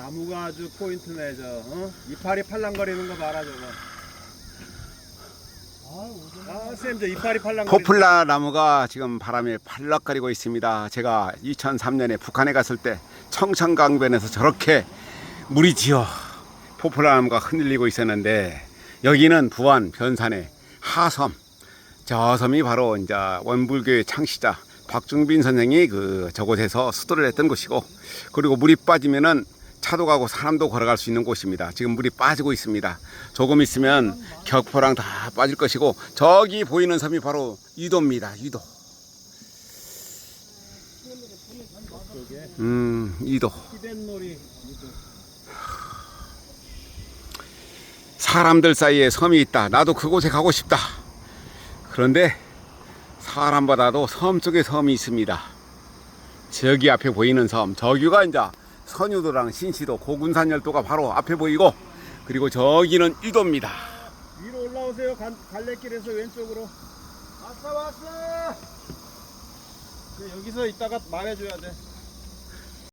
나무가 아주 포인트네 저 어? 이파리 팔랑거리는 거 봐라 저거 아 선생님 저 이파리 팔랑거리는 포플라 나무가 지금 바람에 팔락거리고 있습니다. 제가 2003년에 북한에 갔을 때 청천강변에서 저렇게 물이 지어 포플라 나무가 흔들리고 있었는데 여기는 부안 변산의 하섬 저 섬이 바로 이제 원불교의 창시자 박중빈 선생이 그 저곳에서 수도를 했던 곳이고 그리고 물이 빠지면은 차도 가고 사람도 걸어갈 수 있는 곳입니다. 지금 물이 빠지고 있습니다. 조금 있으면 격포랑 다 빠질 것이고 저기 보이는 섬이 바로 유도입니다. 유도. 음, 유도. 사람들 사이에 섬이 있다. 나도 그곳에 가고 싶다. 그런데 사람보다도 섬 속에 섬이 있습니다. 저기 앞에 보이는 섬, 저기가 이제 선유도랑 신시도, 고군산 열도가 바로 앞에 보이고, 그리고 저기는 유도입니다. 위로 올라오세요. 간, 갈래길에서 왼쪽으로. 왔어 왔어! 그 여기서 이따가 말해줘야 돼